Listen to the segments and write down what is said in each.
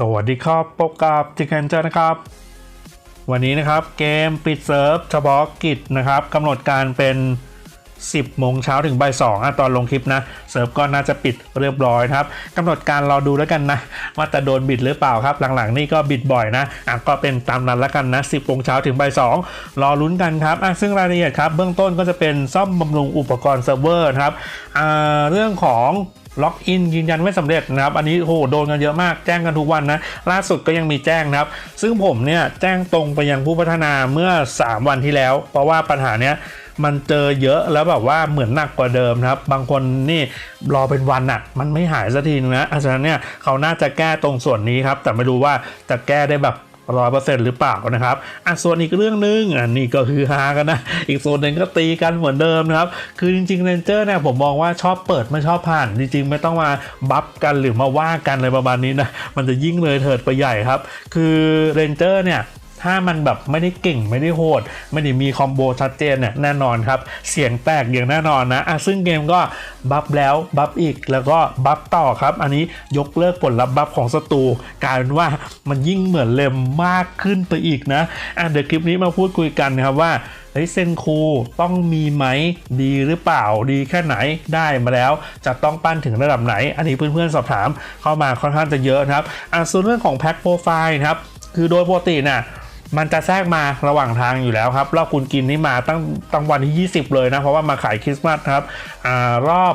สวัสดีครับพบกับจิกแอนเจอร์นะครับ วันนี้นะครับเกมปิดเซิร์ฟเฉพาะกิจนะครับกำหนดการเป็น 10 โมงเช้าถึงบ่าย2อะตอนลงคลิปนะ เซิร์ฟก็น่าจะปิดเรียบร้อยครับกำหนดการรอดูแล้วกันนะว่าจะโดนบิดหรือเปล่าครับ หลังๆนี่ก็บิดบ่อยนะอะก็เป็นตามนั้นแล้วกันนะ 10 โมงเช้าถึงบ่าย2รอลุ้นกันครับอะซึ่งรายละเอียดครับเบื้องต้นก็จะเป็นซ่อมบำรุงอุปกรณ์เซิร์ฟเวอร์ครับอ่าเรื่องของ ล็อกอินยืนยันไม่สำเร็จนะครับ อันนี้โหโดนกันเยอะมากแจ้งกันทุกวันนะ ล่าสุดก็ยังมีแจ้งนะครับ ซึ่งผมเนี่ยแจ้งตรงไปยังผู้พัฒนาเมื่อ 3 วันที่แล้ว เพราะว่าปัญหาเนี้ยมันเจอเยอะแล้วแบบว่าเหมือนหนักกว่าเดิมนะครับ บางคนนี่รอเป็นวันอะมันไม่หายสักทีนึงนะอาจารย์เนี่ยเขาน่าจะแก้ตรงส่วนนี้ครับ แต่ไม่รู้ว่าจะแก้ได้แบบ ร้อยเปอร์เซ็นต์หรือเปล่านะครับอะส่วนอีกเรื่องหนึงอันนี้ก็คือฮากันนะ อีกส่วนหนึ่งก็ตีกันเหมือนเดิมนะครับ คือจริงๆเรนเจอร์เนี่ยผมมองว่าชอบเปิดไม่ชอบผ่าน จริงๆ ไม่ต้องมาบัฟกันหรือมาว่ากันอะไรประมาณนี้นะ มันจะยิ่งเลยเถิดไปใหญ่ครับ คือเรนเจอร์เนี่ย ถ้ามันแบบไม่ได้เก่งไม่ได้โหด ไม่ได้มีคอมโบชัดเจนเนี่ยแน่นอนครับ เสียงแตกอย่างแน่นอนนะอะซึ่งเกมก็บัฟแล้วบัฟอีกแล้วก็บัฟต่อครับ อันนี้ยกเลิกผลลัพธ์บัฟของศัตรูกลายเป็นว่ามันยิ่งเหมือนเลมมากขึ้นไปอีกนะอะเดี๋ยวคลิปนี้มาพูดคุยกันนะครับว่าเฮ้ยเซนคูต้องมีไหมดีหรือเปล่าดีแค่ไหนได้มาแล้ว จะต้องปั้นถึงระดับไหน อันนี้เพื่อนๆสอบถามเข้ามาค่อนข้างจะเยอะนะครับอะส่วนเรื่องของแพ็คโปรไฟล์นะครับ คือโดยปกติน่ะ มันจะแทรกมาระหว่างทางอยู่แล้วครับรอบคุณกินนี่มาตั้งตั้งวันที่ 20 เลยนะ เพราะว่ามาขายคริสต์มาสครับอารอบ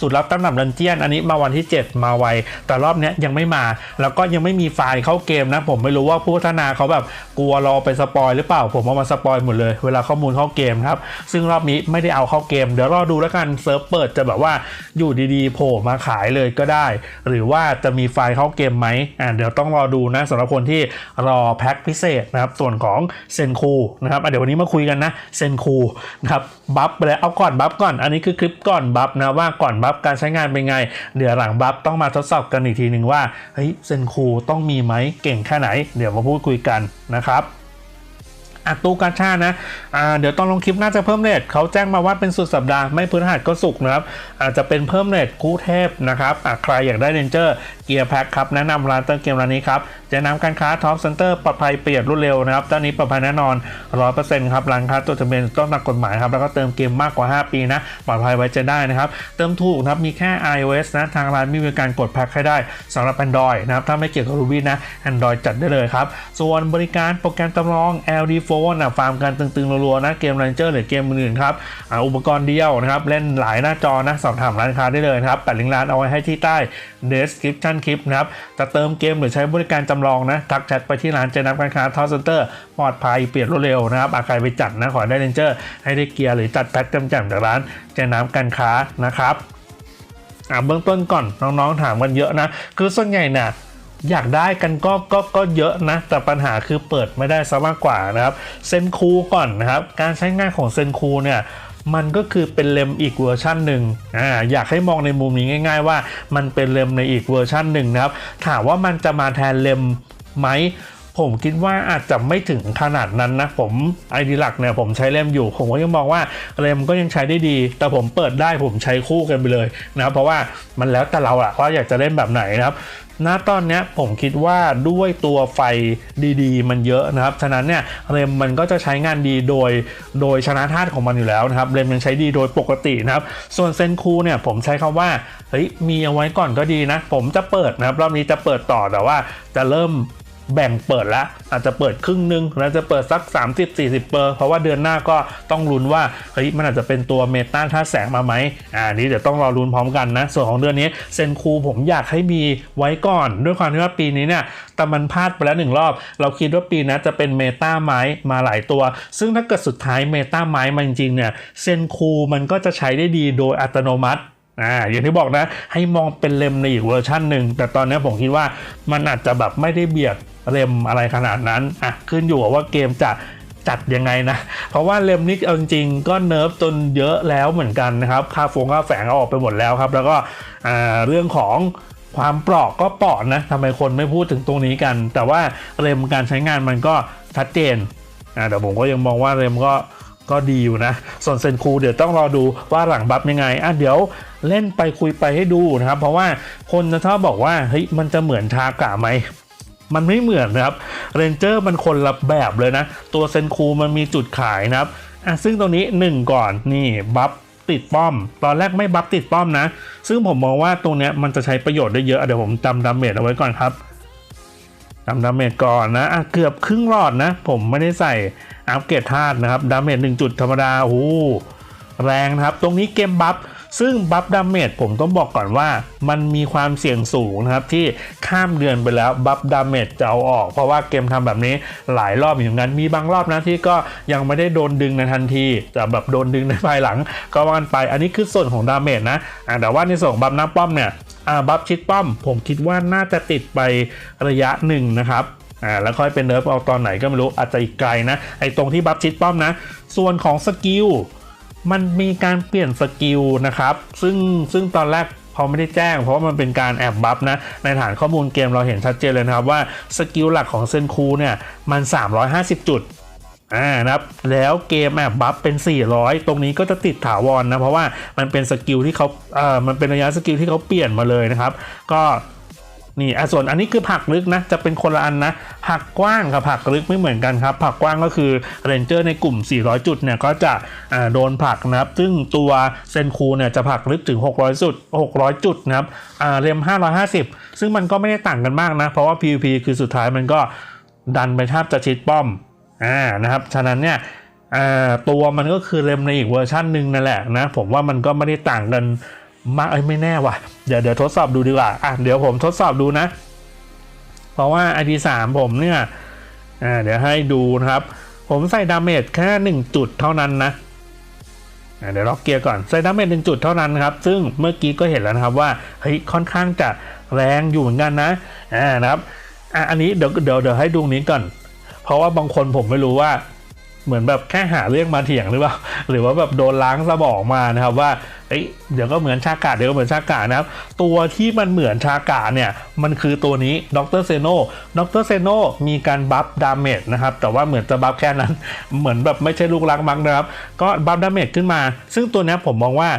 สุดลับตั้งนำดันเจียน อันนี้มาวันที่ 7 มาไว แต่รอบนี้ยังไม่มา แล้วก็ยังไม่มีไฟล์เข้าเกมนะ ผมไม่รู้ว่าผู้พัฒนาเขาแบบกลัวรอไปสปอยหรือเปล่า ผมเอามาสปอยหมดเลย เวลาข้อมูลเข้าเกมครับ ซึ่งรอบนี้ไม่ได้เอาเข้าเกม เดี๋ยวรอดูแล้วกันเซิร์ฟเปิดจะแบบว่าอยู่ดีๆโผล่มาขายเลยก็ได้ หรือว่าจะมีไฟล์เข้าเกมไหมอ่าเดี๋ยวต้องรอดูนะสำหรับคนที่รอแพ็คพิเศษนะครับส่วนของเซนคูนะครับเดี๋ยววันนี้มาคุยกันนะเซนคูนะครับบัฟไปเลยเอาก่อนบัฟก่อน อันนี้คือคลิปก่อนบัฟนะว่าก่อนบัฟการใช้งานเป็นไง เดี๋ยวหลังบัฟต้องมาทดสอบกันอีกทีหนึ่งว่าเฮ้ยเซนคูต้องมีไหมเก่งแค่ไหน เดี๋ยวมาพูดคุยกันนะครับอัตูกาชานะอ่าเดี๋ยวตอนลงคลิปน่าจะเพิ่มเรทเขาแจ้งมาว่าเป็นสุดสัปดาห์ไม่พฤหัสก็สุกนะครับ อาจจะเป็นเพิ่มเรทคู่เทพนะครับอะใครอยากได้เรนเจอร์เกียร์แพ็คครับ แนะนำร้านเติมเกมร้านนี้ครับ จะนำการค้าท็อปเซ็นเตอร์ปลอดภัยเปลี่ยนรวดเร็วนะครับตอนนี้ปลอดภัยแน่นอน 100%ครับร้านค้าตัวจำเป็นต้องตามกฎหมายครับแล้วก็เติมเกมมากกว่า 5 ปีนะปลอดภัยไว้ใจได้นะครับ เติมถูกนะครับมีแค่ iOS นะทางร้านมีบริการกดแพ็คให้ได้สำหรับ Android นะครับถ้าไม่เกี่ยวกับ Ruby นะ Android จัดได้เลยครับ ส่วนบริการโปรแกรมจำลอง LD Phone นะฟาร์มกันตึงๆรัวๆนะเกม Ranger หรือเกมอื่นๆครับอ,อุปกรณ์เดียวนะครับเล่นหลายหน้าจอนะสอบถามร้านค้าได้เลยนะครับแปดลิงก์ร้านเอาไว้ให้ที่ใต้ description คลิปนะครับจะเติมเกมหรือใช้บริการจำลองนะ ทักแชทไปที่ร้านเจนับการค้าทอสเตอร์ปลอดภัยเปลี่ยนรวดเร็วนะครับอาใครไปจัดนะขอได้เรนเจอร์ ให้ได้เกียร์หรือจัดแพ็คจำๆจากร้านเจนับการค้านะครับอ่าเบื้องต้นก่อนน้องๆถามกันเยอะนะ คือส่วนใหญ่นี่ยอยากได้กันก็ก็ก็เยอะนะ แต่ปัญหาคือเปิดไม่ได้ซะมากกว่านะครับเซนคูก่อนนะครับ การใช้งานของเซนคูเนี่ย มันก็คือเป็นเลมอีกเวอร์ชันหนึ่งอ่าอยากให้มองในมุมนี้ง่าย ๆ ว่ามันเป็นเลมในอีกเวอร์ชันหนึ่งนะครับถามว่ามันจะมาแทนเลมไหม ผมคิดว่าอาจจะไม่ถึงขนาดนั้นนะ ผมไอดีหลักเนี่ยผมใช้เล่มอยู่ ผมก็ยังมองว่าเล่มก็ยังใช้ได้ดี แต่ผมเปิดได้ผมใช้คู่กันไปเลยนะเพราะว่ามันแล้วแต่เราอะว่าอยากจะเล่นแบบไหนนะครับณตอนนี้ผมคิดว่าด้วยตัวไฟดีๆ มันเยอะนะครับ ฉะนั้นเนี่ยเรมมันก็จะใช้งานดีโดยโดยชนะธาตุของมันอยู่แล้วนะครับเรมยังใช้ดีโดยปกตินะครับ ส่วนเซนคูเนี่ยผมใช้คำว่าเฮ้ยมีเอาไว้ก่อนก็ดีนะ ผมจะเปิดนะครับรอบนี้จะเปิดต่อแต่ว่าจะเริ่ม แบ่งเปิดแล้วอาจจะเปิดครึ่งหนึงแล้วจะเปิดสัก 30-40เปอร์เพราะว่าเดือนหน้าก็ต้องลุ้นว่าเฮ้ยมันอาจจะเป็นตัวเมตาท่าแสงมาไหมอ่านี้เดี๋ยวต้องรอลุ้นพร้อมกันนะ ส่วนของเดือนนี้เซนคูผมอยากให้มีไว้ก่อน ด้วยความที่ว่าปีนี้เนี่ยแต่มันพลาดไปแล้วหนึ่งรอบ เราคิดว่าปีหนะจะเป็นเมตาไม้มาหลายตัว ซึ่งถ้าเกิดสุดท้ายเมตาไม้มาจริงๆเนี่ยเซนคูมันก็จะใช้ได้ดีโดยอัตโนมัติอ่าอย่างที่บอกนะให้มองเป็นเลมในอีกเวอร์ชันหนึ่งแต่ตอนนี้ผมคิดว่ามันอาจจะแบบไม่ได้เบียด เลมอะไรขนาดนั้นอะขึ้นอยู่กับว่าเกมจะจัดยังไงนะ เพราะว่าเลมนี้เอาจริงๆก็เนิร์ฟจนเยอะแล้วเหมือนกันนะครับ ค่าฟงค่าแฝงเอาออกไปหมดแล้วครับ แล้วก็เรื่องของความเปราะก็เปราะนะทำไมคนไม่พูดถึงตรงนี้กัน แต่ว่าเลมการใช้งานมันก็ชัดเจนอ่าแต่ผมก็ยังมองว่าเลมก็ก็ดีอยู่นะ ส่วนเซนคูเดี๋ยวต้องรอดูว่าหลังบัฟยังไงอะเดี๋ยวเล่นไปคุยไปให้ดูนะครับ เพราะว่าคนจะชอบบอกว่าเฮ้ยมันจะเหมือนชากะไหม มันไม่เหมือนนะครับเรนเจอร์มันคนละแบบเลยนะ ตัวเซนคูมันมีจุดขายนะครับอะซึ่งตรงนี้ 1 ก่อนนี่บัฟติดป้อม ตอนแรกไม่บัฟติดป้อมนะ ซึ่งผมมองว่าตรงเนี้ยมันจะใช้ประโยชน์ได้เยอะเดี๋ยวผมจำดาเมจเอาไว้ก่อนครับจำดาเมจก่อนนะอะเกือบครึ่งหลอดนะ ผมไม่ได้ใส่อัปเกรดธาตุนะครับดาเมจหนึ่งจุดธรรมดาโอ้โหแรงนะครับ ตรงนี้เกมบัฟ ซึ่งบัฟดาเมจผมต้องบอกก่อนว่า มันมีความเสี่ยงสูงนะครับ ที่ข้ามเดือนไปแล้วบัฟดาเมจจะเอาออก เพราะว่าเกมทำแบบนี้หลายรอบอยู่เหมือนกันมีบางรอบนะที่ก็ยังไม่ได้โดนดึงในทันที แต่แบบโดนดึงในภายหลัง ก็ว่ากันไปอันนี้คือส่วนของดาเมจนะแต่ว่าในส่วนของบัฟน้าป้อมเนี่ยบัฟชิดป้อม ผมคิดว่าน่าจะติดไประยะหนึ่งนะครับอ่าแล้วค่อยเป็นเนิร์ฟเอาตอนไหนก็ไม่รู้อาจจะอีกไกลนะไอ้ตรงที่บัฟชิดป้อมนะ ส่วนของสกิล มันมีการเปลี่ยนสกิลนะครับ ซึ่งซึ่งตอนแรกเขาไม่ได้แจ้ง เพราะว่ามันเป็นการแอบบัฟนะ ในฐานข้อมูลเกมเราเห็นชัดเจนเลยนะครับว่าสกิลหลักของเซนคูเนี่ยมัน 350 จุดอ่านะครับแล้วเกมแอบบัฟเป็น 400 ตรงนี้ก็จะติดถาวรนะเพราะว่ามันเป็นสกิลที่เขาเอ่อมันเป็นระยะสกิลที่เขาเปลี่ยนมาเลยนะครับ ก็ นี่อะส่วนอันนี้คือผักลึกนะจะเป็นคนละอันนะผักกว้างกับผักลึกไม่เหมือนกันครับ ผักกว้างก็คือเรนเจอร์ในกลุ่ม 400 จุดเนี่ยก็จะอ่าโดนผักนะครับ ซึ่งตัวเซนคูเนี่ยจะผักลึกถึง 600 จุด 600 จุดนะครับอ่าเรม 550 ซึ่งมันก็ไม่ได้ต่างกันมากนะ เพราะว่า PVP คือสุดท้ายมันก็ดันไปแทบจะชิดป้อมอ่านะครับฉะนั้นเนี่ยตัวมันก็คือเรมในอีกเวอร์ชันหนึ่งนั่นแหละนะผมว่ามันก็ไม่ได้ต่างกัน มากเอ้ไม่แน่ว่ะ เดี๋ยวเดี๋ยวทดสอบดูดีกว่าอะเดี๋ยวผมทดสอบดูนะ เพราะว่า ID 3ผมเนี่ยอ่าเดี๋ยวให้ดูนะครับ ผมใส่ดาเมจแค่หนึ่งจุดเท่านั้นนะอ่าเดี๋ยวล็อกเกียร์ก่อนใส่ดาเมจหนึ่งจุดเท่านั้นครับ ซึ่งเมื่อกี้ก็เห็นแล้วนะครับว่าเฮ้ยค่อนข้างจะแรงอยู่เหมือนกันนะอ่านะครับอะอันนี้เดี๋ยวเดี๋ยวเดี๋ยวให้ดูนี้ก่อน เพราะว่าบางคนผมไม่รู้ว่า เหมือนแบบแค่หาเรื่องมาเถียงหรือเปล่า หรือว่าแบบโดนล้างสมองมานะครับว่าเอ้ยเดี๋ยวก็เหมือนชากาเดี๋ยวก็เหมือนชากานะครับ ตัวที่มันเหมือนชากาเนี่ย มันคือตัวนี้ดรเซโนดรเซโนมีการบัฟดาเมจนะครับ แต่ว่าเหมือนจะบัฟแค่นั้น เหมือนแบบไม่ใช่ลูกรักมักนะครับ ก็บัฟดาเมจขึ้นมา ซึ่งตัวนี้ผมมองว่า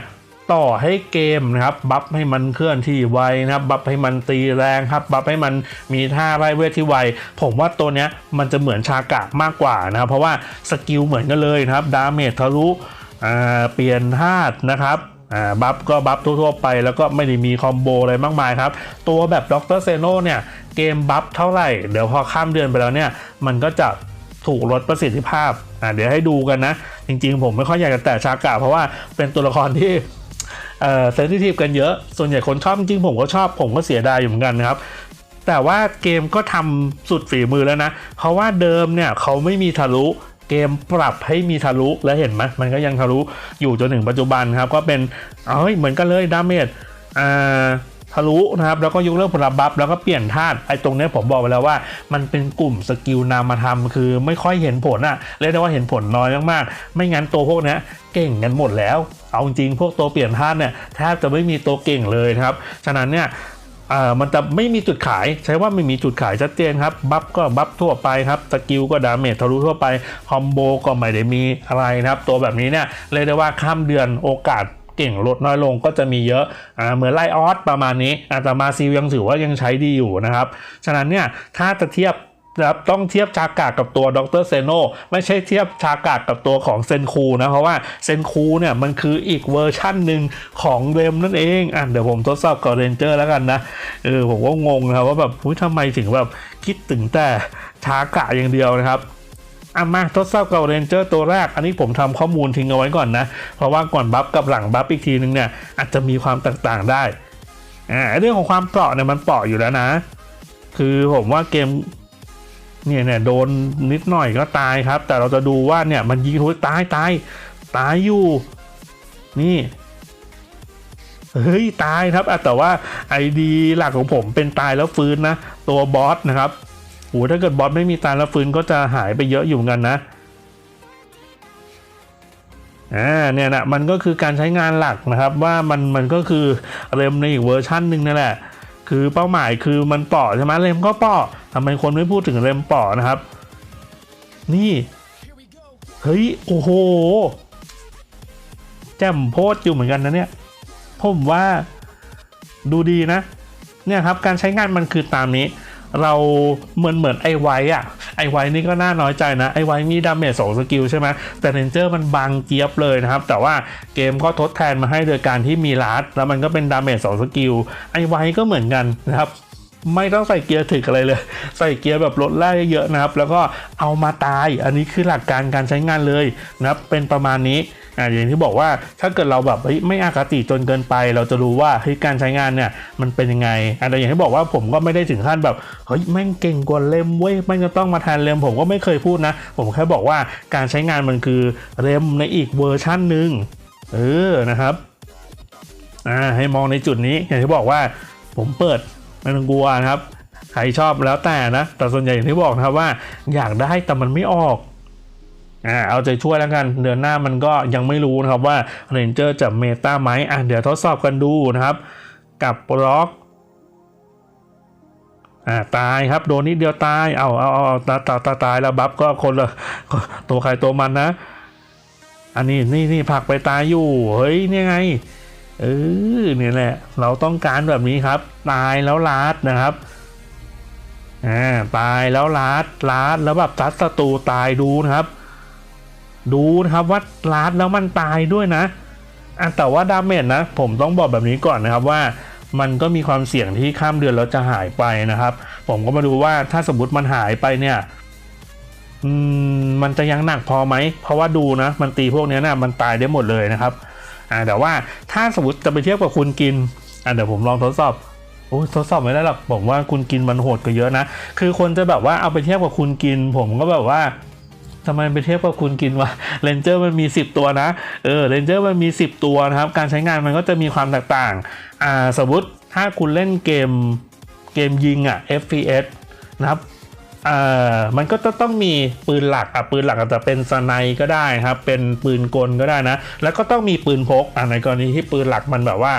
ต่อให้เกมนะครับบัฟให้มันเคลื่อนที่ไวนะครับบัฟให้มันตีแรงครับบัฟให้มันมีท่าไล่เวทที่ไว ผมว่าตัวเนี้ยมันจะเหมือนชากะมากกว่านะครับเพราะว่าสกิลเหมือนกันเลยนะครับดาเมจทะลุเปลี่ยนธาตุนะครับบัฟก็บัฟทั่วๆไปแล้วก็ไม่ได้มีคอมโบอะไรมากมายครับ ตัวแบบด็อกเตอร์เซโนเนี่ย เกมบัฟเท่าไหร่ เดี๋ยวพอข้ามเดือนไปแล้วเนี่ย มันก็จะถูกลดประสิทธิภาพ เดี๋ยวให้ดูกันนะ จริงๆ ผมไม่ค่อยอยากจะแตะชากะเพราะว่าเป็นตัวละครที่ เออเซนซิทีฟกันเยอะ ส่วนใหญ่คนชอบจริงผมก็ชอบผมก็เสียดายอยู่เหมือนกันนะครับ แต่ว่าเกมก็ทำสุดฝีมือแล้วนะ เพราะว่าเดิมเนี่ยเขาไม่มีทะลุเกมปรับให้มีทะลุแล้วเห็นไหมมันก็ยังทะลุอยู่จนถึงปัจจุบันครับ ก็เป็นเอ้ยเหมือนกันเลยดาเมจอ่าทะลุนะครับแล้วก็ยกเลิกผลบัฟแล้วก็เปลี่ยนธาตุไอ้ตรงนี้ผมบอกไปแล้วว่า มันเป็นกลุ่มสกิลนามธรรมคือไม่ค่อยเห็นผลอะเรียกได้ว่าเห็นผลน้อยมากๆ ไม่งั้นตัวพวกนี้เก่งกันหมดแล้ว เอาจริงพวกตัวเปลี่ยนธาตุเนี่ยแทบจะไม่มีตัวเก่งเลยนะครับ ฉะนั้นเนี่ยมันจะไม่มีจุดขายใช้ว่าไม่มีจุดขายชัดเจนครับบัฟก็บัฟทั่วไปครับสกิลก็ดาเมจทะลุทั่วไปคอมโบก็ไม่ได้มีอะไรนะครับ ตัวแบบนี้เนี่ยเรียกได้ว่าข้ามเดือนโอกาสเก่งลดน้อยลงก็จะมีเยอะอ่าเหมือนไลออสประมาณนี้อาแต่มาซิลยังถือว่ายังใช้ดีอยู่นะครับ ฉะนั้นเนี่ยถ้าจะเทียบ นะครับต้องเทียบชากากับตัวดรเซโนไม่ใช่เทียบชากากับตัวของเซนคูนะ เพราะว่าเซนคูเนี่ยมันคืออีกเวอร์ชั่นหนึ่งของเรมนั่นเองอะเดี๋ยวผมทดสอบกับเรนเจอร์แล้วกันนะเออผมก็งงนะครับว่าแบบทำไมถึงแบบคิดถึงแต่ชากะอย่างเดียวนะครับอะมาทดสอบกับเรนเจอร์ตัวแรก อันนี้ผมทำข้อมูลทิ้งเอาไว้ก่อนนะ เพราะว่าก่อนบัฟกับหลังบัฟอีกทีนึงเนี่ยอาจจะมีความตกต่างได้อ่าเรื่องของความเปราะเนี่ยมันเปราะอยู่แล้วนะ คือผมว่าเกม เนี่ยเนี่ยโดนนิดหน่อยก็ตายครับ แต่เราจะดูว่าเนี่ยมันยิงทุยตายตายตายอยู่นี่เฮ้ยตายครับแต่ว่า ID หลักของผมเป็นตายแล้วฟื้นนะ ตัวบอสนะครับโหถ้าเกิดบอสไม่มีตายแล้วฟื้นก็จะหายไปเยอะอยู่เหมือนกันนะอ่าเนี่ยนะมันก็คือการใช้งานหลักนะครับ ว่ามันมันก็คือเรมในอีกเวอร์ชันหนึ่งนั่นแหละ คือเป้าหมายคือมันป่อใช่ไหมเลมก็ป่อทำไมคนไม่พูดถึงเลมป่อนะครับ นี่เฮ้ยโอ้โหแจ่มโพดอยู่เหมือนกันนะเนี่ยผมว่าดูดีนะ เนี่ยครับการใช้งานมันคือตามนี้ เราเหมือนเหมือนไอไวอะไอไวนี่ก็น่าน้อยใจนะ ไอไวมีดาเมจสองสกิลใช่ไหมแต่เรนเจอร์มันบางเจี๊ยบเลยนะครับ แต่ว่าเกมก็ทดแทนมาให้โดยการที่มีลัดแล้วมันก็เป็นดาเมจสองสกิลไอไวก็เหมือนกันนะครับไม่ต้องใส่เกียร์ถึกอะไรเลย ใส่เกียร์แบบลดแร่เยอะนะครับ แล้วก็เอามาตาย อันนี้คือหลักการการใช้งานเลยนะครับ เป็นประมาณนี้ อ่าอย่างที่บอกว่าถ้าเกิดเราแบบเฮ้ยไม่อคติจนเกินไป เราจะรู้ว่าเฮ้ยการใช้งานเนี่ยมันเป็นยังไงอ่าแต่อย่างที่บอกว่าผมก็ไม่ได้ถึงขั้นแบบเฮ้ยแม่งเก่งกว่าเลมเว้ยแม่งจะต้องมาแทนเลมผมก็ไม่เคยพูดนะ ผมแค่บอกว่าการใช้งานมันคือเลมในอีกเวอร์ชั่นหนึ่งเออนะครับอ่าให้มองในจุดนี้อย่างที่บอกว่าผมเปิดไม่ต้องกลัวนะครับใครชอบแล้วแต่นะ แต่ส่วนใหญ่อย่างที่บอกนะครับว่าอยากได้แต่มันไม่ออก อ่าเอาใจช่วยแล้วกันเดือนหน้ามันก็ยังไม่รู้นะครับว่าเรนเจอร์จะเมตาไหมอะเดี๋ยวทดสอบกันดูนะครับ กับล็อกอ่าตายครับโดนนิดเดียวตายเอาเอาเอาเอาตาตาตาตายแล้วบัฟก็คนละตัวใครตัวมันนะ อันนี้นี่นี่ผักไปตายอยู่ เฮ้ยนี่ไงเออเนี่ยแหละ เราต้องการแบบนี้ครับ ตายแล้วลาดนะครับอ่าตายแล้วลาดลาดแล้วแบบตัดศัตรูตายดูนะครับ ดูนะครับว่าลาดแล้วมันตายด้วยนะอะแต่ว่าดาเมจนะ ผมต้องบอกแบบนี้ก่อนนะครับว่ามันก็มีความเสี่ยงที่ข้ามเดือนแล้วจะหายไปนะครับ ผมก็มาดูว่าถ้าสมมติมันหายไปเนี่ยอืมมันจะยังหนักพอไหม เพราะว่าดูนะ มันตีพวกนี้นะมันตายได้หมดเลยนะครับอ่าแต่ว่าถ้าสมมติจะไปเทียบกับคุณกินอ่าเดี๋ยวผมลองทดสอบโอ้ทดสอบไม่ได้หรอกผมว่าคุณกินมันโหดกว่าเยอะนะ คือคนจะแบบว่าเอาไปเทียบกับคุณกิน ผมก็แบบว่า ทำไมไปเทียบกับคุณกินวะเรนเจอร์มันมี 10 ตัวนะ เออเรนเจอร์มันมี 10 ตัวนะครับ การใช้งานมันก็จะมีความแตกต่าง อ่า สมมติถ้าคุณเล่นเกมเกมยิงอะ FPS นะครับอ่อมันก็จะต้องมีปืนหลักอะปืนหลักอาจจะเป็นสไนก็ได้ครับ เป็นปืนกลก็ได้นะ แล้วก็ต้องมีปืนพกอะในกรณีที่ปืนหลักมันแบบว่า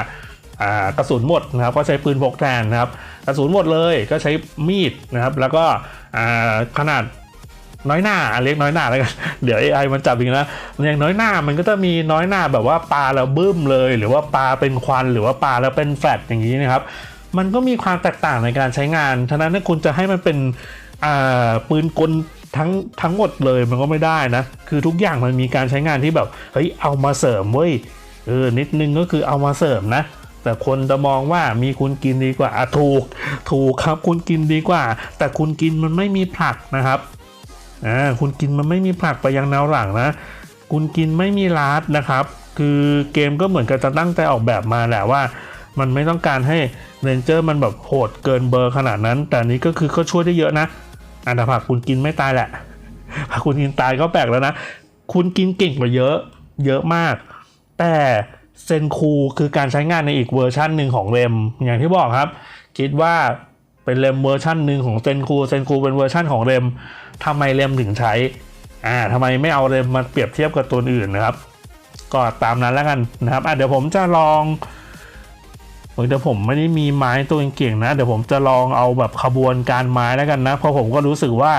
อ่ากระสุนหมดนะครับก็ใช้ปืนพกแทนนะครับกระสุนหมดเลยก็ใช้มีดนะครับ แล้วก็อ่าขนาด น้อยหน้าเรียกน้อยหน้าแล้วกันเดี๋ยว AI มันจับอีกนะอย่างน้อยหน้ามันก็จะมีน้อยหน้าแบบว่าปลาแล้วบึ้มเลย หรือว่าปลาเป็นควันหรือว่าปลาแล้วเป็นแฟลตอย่างนี้นะครับมันก็มีความแตกต่างในการใช้งานฉะนั้นถ้าคุณจะให้มันเป็นปืนกลทั้งทั้งหมดเลยมันก็ไม่ได้นะ คือทุกอย่างมันมีการใช้งานที่แบบเฮ้ยเอามาเสริมเว้ยเออนิดนึงก็คือเอามาเสริมนะ แต่คนจะมองว่ามีคุณกินดีกว่าถูก ถูกครับคุณกินดีกว่า แต่คุณกินมันไม่มีผลักนะครับ อ่าคุณกินมันไม่มีผลักไปยังแนวหลังนะ คุณกินไม่มีลาดนะครับ คือเกมก็เหมือนกับจะตั้งใจออกแบบมาแหละว่า มันไม่ต้องการให้เรนเจอร์มันแบบโหดเกินเบอร์ขนาดนั้น แต่นี้ก็คือก็ช่วยได้เยอะนะอันแต่ผักคุณกินไม่ตายแหละผักคุณกินตายก็แปลกแล้วนะ คุณกินเก่งกว่าเยอะ เยอะมาก แต่เซนคูคือการใช้งานในอีกเวอร์ชันหนึ่งของเรมอย่างที่บอกครับ คิดว่า เป็นเรมเวอร์ชันหนึ่งของเซนคูเซนคูเป็นเวอร์ชันของเรมทำไมเรมถึงใช้อ่าทำไมไม่เอาเรมมาเปรียบเทียบกับตัวอื่นนะครับ ก็ตามนั้นแล้วกันนะครับอะเดี๋ยวผมจะลองเฮ้ยแต่ผมไม่ได้มีไม้ตัวเก่งๆนะ เดี๋ยวผมจะลองเอาแบบขบวนการไม้แล้วกันนะเพราะผมก็รู้สึกว่า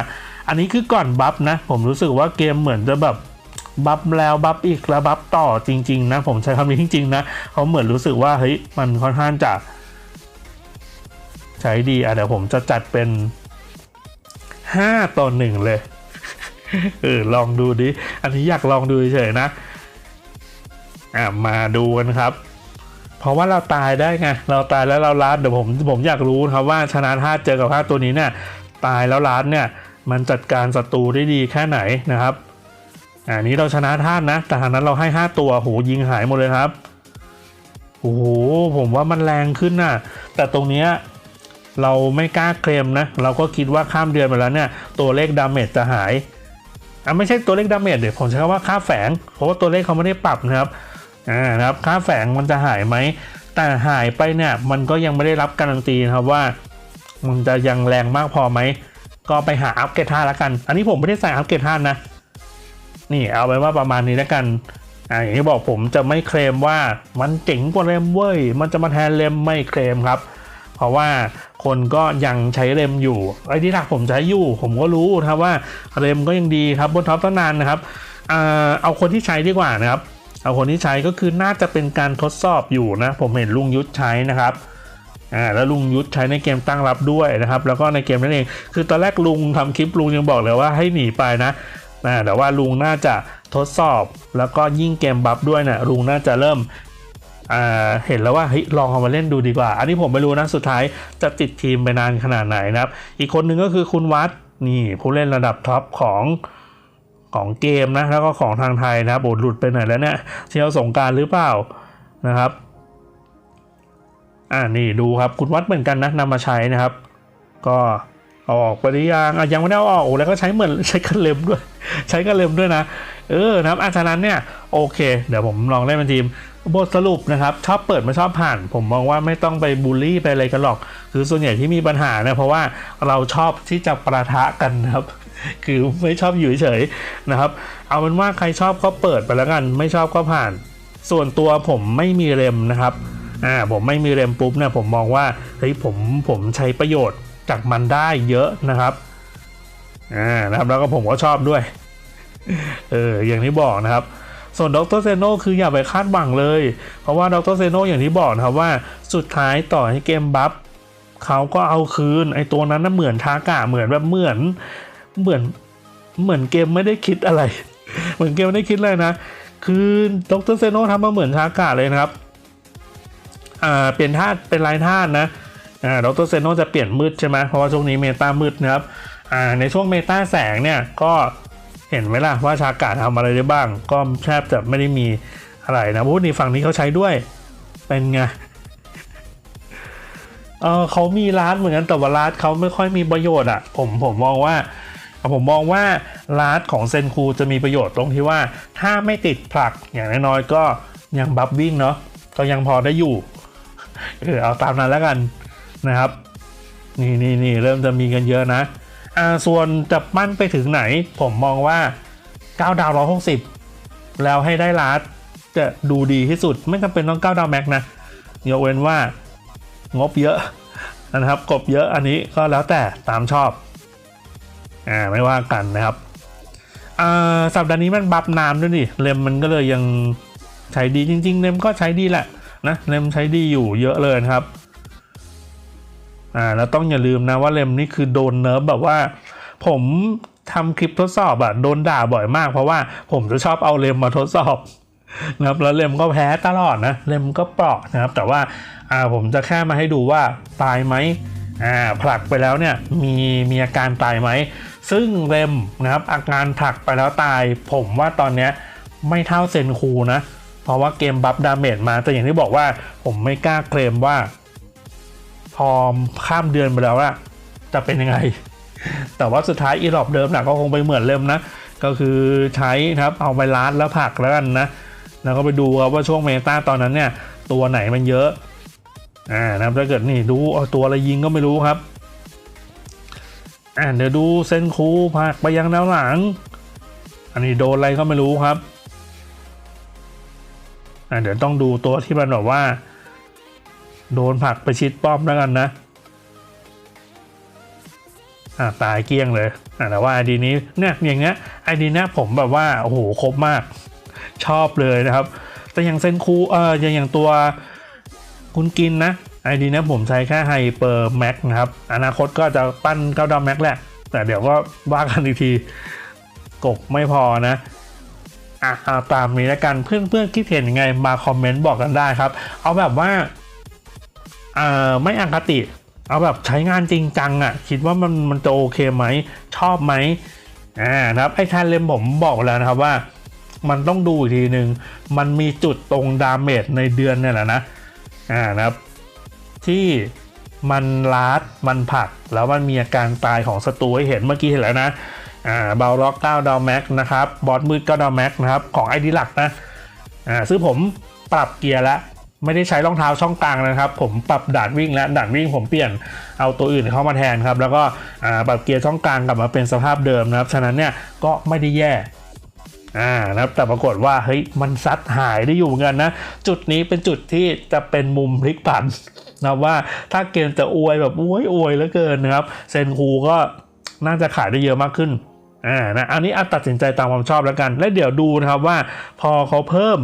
อันนี้คือก่อนบัฟนะ ผมรู้สึกว่าเกมเหมือนจะแบบบัฟแล้วบัฟอีกแล้วบัฟต่อจริง ๆ นะ ผมใช้คำนี้จริง ๆ นะเขาเหมือนรู้สึกว่าเฮ้ยมันค่อนข้างจะ ใช้ดีอะเดี๋ยวผมจะจัดเป็น5ต่อหนึ่งเลย เออ ลองดูดิ อันนี้อยากลองดูเฉยนะ อะ มาดูกันครับ เพราะว่าเราตายได้ไง เราตายแล้วเราลัดเดี๋ยวผมผมอยากรู้ครับว่าชนะธาเจอกับธาตัวนี้เนี่ย ตายแล้วลัดเนี่ย มันจัดการศัตรูได้ดีแค่ไหนนะครับอันนี้เราชนะธาตุนะ แต่ทางนั้นเราให้ 5 ตัวโหยิงหายหมดเลยครับ โอ้โห ผมว่ามันแรงขึ้นน่ะ แต่ตรงเนี้ย เราไม่กล้าเคลมนะ เราก็คิดว่าข้ามเดือนไปแล้วเนี่ย ตัวเลขดาเมจจะหายอะไม่ใช่ตัวเลขดาเมจเดี๋ยวผมใช้คำว่าค่าแฝง เพราะว่าตัวเลขเขาไม่ได้ปรับนะครับอ่านะครับค่าแฝงมันจะหายไหม แต่หายไปเนี่ย มันก็ยังไม่ได้รับการันตีนะครับว่า มันจะยังแรงมากพอไหม ก็ไปหาอัปเกรดท่าแล้วกัน อันนี้ผมไม่ได้ใส่อัปเกรดท่านะ นี่เอาไปนว่าประมาณนี้แล้วกันอ่าอย่างที่บอกผมจะไม่เคลมว่ามันเจ๋งกว่าเรมเว้ย มันจะมาแทนเรมไม่เคลมครับ เพราะว่า คนก็ยังใช้เรมอยู่ไอ้ที่หลักผมใช้อยู่ ผมก็รู้นะครับว่าเรมก็ยังดีครับบนท็อปตั้งนานนะครับเอาคนที่ใช้ดีกว่านะครับ เอาคนที่ใช้ก็คือน่าจะเป็นการทดสอบอยู่นะ ผมเห็นลุงยุทธใช้นะครับอ่าแล้วลุงยุทธใช้ในเกมตั้งรับด้วยนะครับ แล้วก็ในเกมนั่นเอง คือตอนแรกลุงทำคลิปลุงยังบอกเลยว่าให้หนีไปนะนะแต่ว่าลุงน่าจะทดสอบแล้วก็ยิ่งเกมบัฟด้วยนะลุงน่าจะเริ่ม เห็นแล้วว่าเฮ้ยลองเอามาเล่นดูดีกว่า อันนี้ผมไม่รู้นะ สุดท้ายจะติดทีมไปนานขนาดไหนนะครับ อีกคนหนึ่งก็คือคุณวัดนี่ผู้เล่นระดับท็อปของของเกมนะ แล้วก็ของทางไทยนะครับโอ้หลุดไปไหนแล้วเนี่ยเที่ยวสงการหรือเปล่านะครับ อ่านี่ดูครับคุณวัดเหมือนกันนะนำมาใช้นะครับ ก็เอาออกไปหรือยังยังไม่ได้เอาออกแล้วก็ใช้เหมือนใช้กระเล็มด้วย ใช้กระเล็มด้วยนะ เออนะครับอาฉะนั้นเนี่ยโอเค เดี๋ยวผมลองเล่นเป็นทีม บทสรุปนะครับชอบเปิดไม่ชอบผ่าน ผมมองว่าไม่ต้องไปบูลลี่ไปอะไรกันหรอก คือส่วนใหญ่ที่มีปัญหาเนี่ยเพราะว่าเราชอบที่จะประทะกันครับ คือไม่ชอบอยู่เฉยๆนะครับ เอาเป็นว่าใครชอบก็เปิดไปแล้วกัน ไม่ชอบก็ผ่าน ส่วนตัวผมไม่มีเรมนะครับอ่าผมไม่มีเรมปุ๊บเนี่ยผมมองว่าเฮ้ยผมผมใช้ประโยชน์จากมันได้เยอะนะครับอ่านะครับแล้วก็ผมก็ชอบด้วยเอออย่างที่บอกนะครับ ส่วนดรเซโนคืออย่าไปคาดหวังเลย เพราะว่าดรเซโนอย่างที่บอกนะครับว่าสุดท้ายต่อให้เกมบัฟเขาก็เอาคืน ไอตัวนั้นน่ะเหมือนทากะเหมือนแบบเหมือนเหมือนเหมือนเกมไม่ได้คิดอะไร เหมือนเกมไม่ได้คิดเลยนะ คือดรเซโนทำมาเหมือนทากะเลยนะครับอ่าเปลี่ยนธาตุเป็นลายธาตุนะอ่าดรเซโนจะเปลี่ยนมืดใช่ไหมเพราะว่าช่วงนี้เมตามืดนะครับอ่าในช่วงเมตาแสงเนี่ยก็ เห็นไหมล่ะว่าชากาทำอะไรได้บ้าง ก็แทบจะไม่ได้มีอะไรนะพูดในฝั่งนี้เขาใช้ด้วยเป็นไงเออเขามีร้านเหมือนกันแต่ว่าร้านเขาไม่ค่อยมีประโยชน์อะ ผมผมมองว่าผมมองว่าร้านของเซนคูจะมีประโยชน์ตรงที่ว่า ถ้าไม่ติดผลักอย่างน้อยๆก็ยังบัฟวิ่งเนาะก็ยังพอได้อยู่เออเอาตามนั้นแล้วกันนะครับ นี่นี่นี่เริ่มจะมีกันเยอะนะ อ่าส่วนจะปั้นไปถึงไหน ผมมองว่า 9 ดาว 160 แล้วให้ได้ลาสจะดูดีที่สุด ไม่จำเป็นต้อง 9 ดาวแม็กนะยกเว้นว่างบเยอะนะครับ กบเยอะอันนี้ก็แล้วแต่ตามชอบอ่าไม่ว่ากันนะครับอ่าสัปดาห์นี้มันบัฟน้ำด้วยนี่เลมมันก็เลยยังใช้ดีจริง ๆเลมก็ใช้ดีแหละนะเลมใช้ดีอยู่เยอะเลยครับ อ่าแล้วต้องอย่าลืมนะว่าเลมนี่คือโดนเนิร์ฟแบบว่า ผมทำคลิปทดสอบอะโดนด่าบ่อยมาก เพราะว่าผมจะชอบเอาเลมมาทดสอบนะครับแล้วเลมก็แพ้ตลอดนะเลมก็เปราะนะครับ แต่ว่าอ่าผมจะแค่มาให้ดูว่าตายไหมอ่าผลักไปแล้วเนี่ยมีมีอาการตายไหมซึ่งเลมนะครับอาการผลักไปแล้วตาย ผมว่าตอนเนี้ยไม่เท่าเซนคูนะ เพราะว่าเกมบัฟดาเมจมาแต่อย่างที่บอกว่าผมไม่กล้าเคลมว่า พอข้ามเดือนไปแล้วอะจะเป็นยังไง แต่ว่าสุดท้ายอีรอบเดิมนะก็คงไปเหมือนเริ่มนะ ก็คือใช้นะครับเอาไปลาดแล้วผักแล้วกันนะ แล้วก็ไปดูครับว่าช่วงเมตาตอนนั้นเนี่ย ตัวไหนมันเยอะอ่านะครับถ้าเกิดนี่ดูเอาตัวอะไรยิงก็ไม่รู้ครับอ่าเดี๋ยวดูเส้นคูผักไปยังแนวหลัง อันนี้โดนอะไรก็ไม่รู้ครับอ่าเดี๋ยวต้องดูตัวที่มันแบบว่า โดนผักไปชิดป้อมแล้วกันนะอ่าตายเกลี้ยงเลยอ่าแต่ว่าไอดีนี้เนี่ยอย่างเงี้ยไอดีเนี้ยผมแบบว่าโอ้โหครบมากชอบเลยนะครับ แต่อย่างเซนคูเอออย่างอย่างตัวคุณกินนะไอดีเนี้ยผมใช้แค่ไฮเปอร์แม็กนะครับ อนาคตก็จะปั้นเก้าดาวแม็กแหละ แต่เดี๋ยวก็ว่ากันอีกทีกบไม่พอนะอะเอาตามนี้แล้วกันเพื่อนเพื่อนคิดเห็นยังไงมาคอมเมนต์บอกกันได้ครับ เอาแบบว่า เอ่อไม่อคติ เอาแบบใช้งานจริงจังอะ่ะ คิดว่ามันมันจะโอเคไหม ชอบไหมอ่านะครับไอ้แทนเลมผมบอกแล้วนะครับว่า มันต้องดูอีกทีหนึ่งมันมีจุดตรงดาเมจในเดือนเนี่ยแหละนะอ่านะครับ ที่มันลาดมันผัก แล้วมันมีอาการตายของศัตรูให้เห็นเมื่อกี้เห็นแล้วนะอ่าเบลล็อก9ดาวแม็กนะครับบอสมืด9ดาวแม็กนะครับของไอดีหลักนะอ่าซึ่งผมปรับเกียร์แล้ว ไม่ได้ใช้รองเท้าช่องกลางนะครับ ผมปรับด่านวิ่งแล้วด่านวิ่งผมเปลี่ยนเอาตัวอื่นเข้ามาแทนครับ แล้วก็ปรับเกียร์ช่องกลางกลับมาเป็นสภาพเดิมนะครับ ฉะนั้นเนี่ยก็ไม่ได้แย่อ่านะครับแต่ปรากฏว่าเฮ้ยมันซัดหายได้อยู่เหมือนกันนะ จุดนี้เป็นจุดที่จะเป็นมุมพลิกผันนะว่าถ้าเกมจะอวยแบบอวยอวยเหลือเกินนะครับเซนคูก็น่าจะขายได้เยอะมากขึ้นอ่านะอันนี้อาตัดสินใจตามความชอบแล้วกัน และเดี๋ยวดูนะครับว่าพอเขาเพิ่ม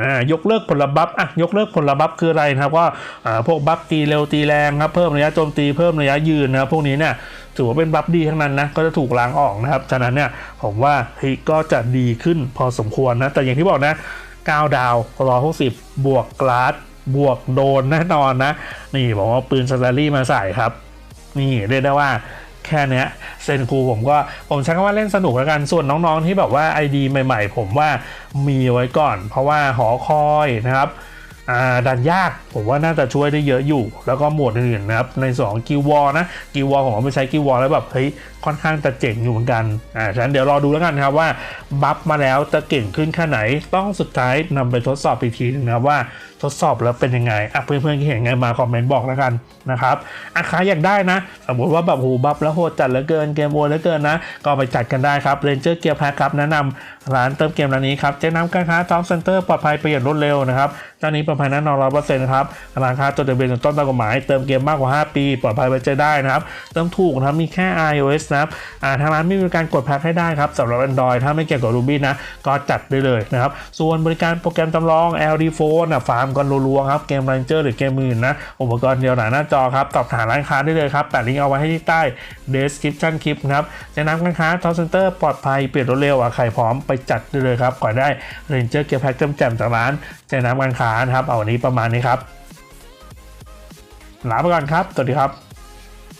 อ่ายกเลิกผลบัฟอะยกเลิกผลบัฟคืออะไรนะครับก็อ่าพวกบัฟตีเร็วตีแรงครับเพิ่มระยะโจมตีเพิ่มระยะยืนนะครับพวกนี้เนี่ยถือว่าเป็นบัฟดีทั้งนั้นนะก็จะถูกล้างออกนะครับฉะนั้นเนี่ยผมว่าเฮ้ยก็จะดีขึ้นพอสมควรนะแต่อย่างที่บอกนะ9ดาวรอ60บวกกลาสบวกโดนแน่นอนนะ นี่บอกว่าปืนสแตลลี่มาใส่ครับ นี่เรียกได้ว่า แค่เนี้ยเซนคูผมก็ผมใช้คำว่าเล่นสนุกแล้วกันส่วนน้องๆที่แบบว่า ID ใหม่ๆ ผมว่ามีไว้ก่อน เพราะว่าหอคอยนะครับดันยากผมว่าน่าจะช่วยได้เยอะอยู่ แล้วก็หมวดอื่นๆนะครับในสองกิววอนะกิววอผมเอาไปใช้กิววอแล้วแบบเฮ้ยค่อนข้างจะเจ๋งอยู่เหมือนกันอ่าฉะนั้นเดี๋ยวรอดูแล้วกันครับว่าบัฟมาแล้วจะเก่งขึ้นแค่ไหนต้องสุดท้ายนำไปทดสอบอีกทีหนึงนะครับว่า ทดสอบแล้วเป็นยังไงอะเพื่อนๆที่เห็นไงมาคอมเมนต์บอกแล้วกันนะครับอะใครอยากได้นะ สมมติว่าแบบโหบัฟแล้วโหดจัดเหลือเกินเกมโวนเหลือเกินนะ ก็ไปจัดกันได้ครับเรนเจอร์เกียร์แพ็คครับแนะนำร้านเติมเกมร้านนี้ครับเจ๊น้ำการค้าท็อปเซ็นเตอร์ปลอดภัยประหยัดรวดเร็วนะครับเจ้านี้ปลอดภัยแน่นอนร้อยเปอร์เซ็นต์ครับราคาจดทะเบียนต้นตามกฎหมายเติมเกมมากกว่า 5 ปีปลอดภัยไว้ใจได้นะครับเติมถูกนะครับมีแค่ iOS นะครับอ่าทางร้านไม่มีการกดแพ็คให้ได้ครับสำหรับ Android ถ้าไม่เกี่ยวกับ Ruby นะก็จัดได้เลยนะครับส่วนบริการโปรแกรมจำลอง LD Phone นะฟาร์มกันรัวๆครับเกมแรนเจอร์หรือเกมอื่นนะ อุปกรณ์เดียวหนาหน้าจอครับตอบถามร้านค้าได้เลยครับแปะลิงก์เอาไว้ให้ที่ใต้ description คลิปครับจะนำการค้า Top Center ปลอดภัยเปลี่ยนรวดเร็วอะใครพร้อมไปจัดได้เลยครับก่อนได้แรนเจอร์เกียร์แพ็คแจ่มจากร้านเจน้ำการค้านะครับเอาวันนี้ประมาณนี้ครับลาไปก่อนครับสวัสดีครับ